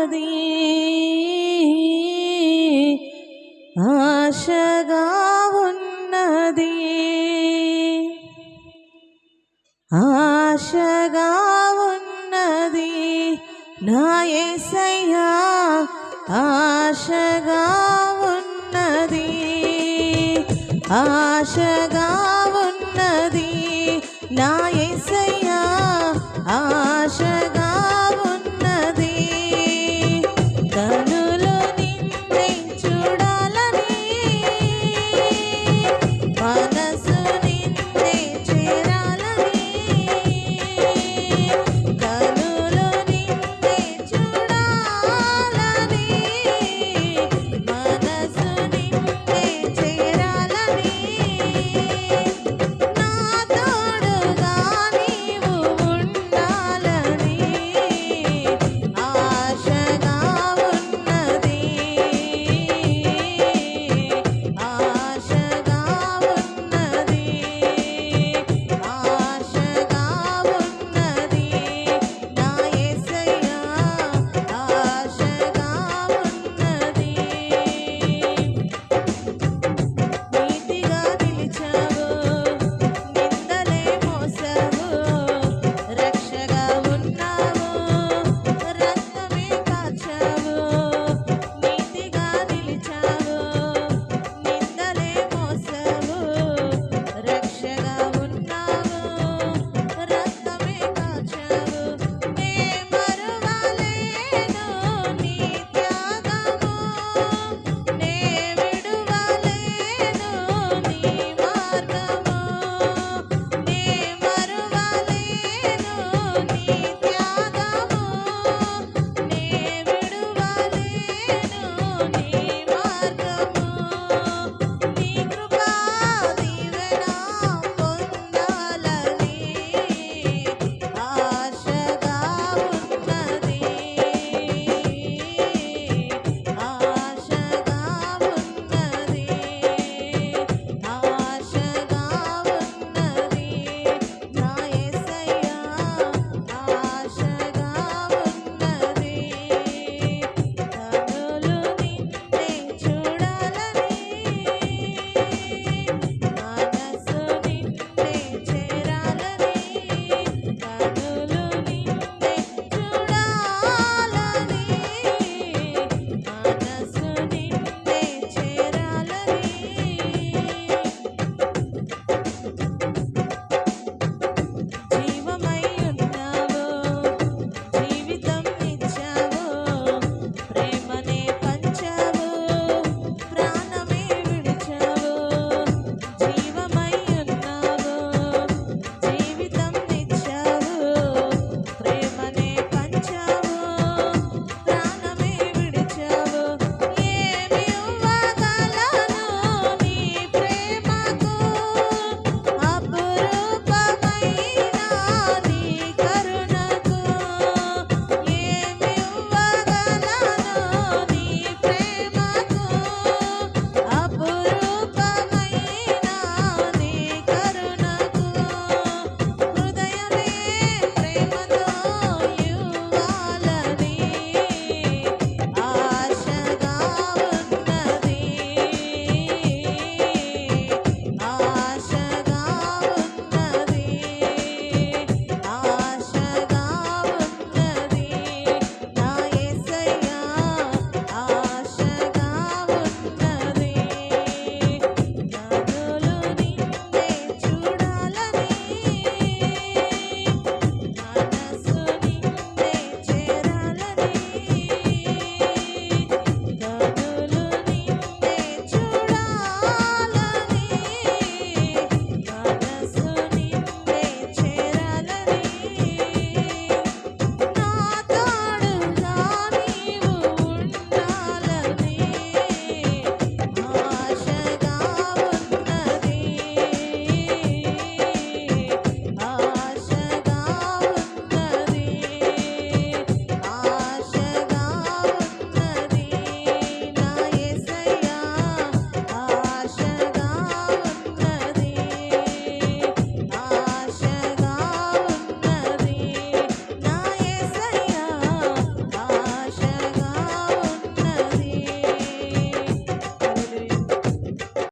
అది ఆశగా ఉన్నది. ఆశగా ఉన్నది నా ఏసయ్యా ఆశగా ఉన్నది. ఆశగా ఉన్నది నా ఏసయ్యా ఆశగా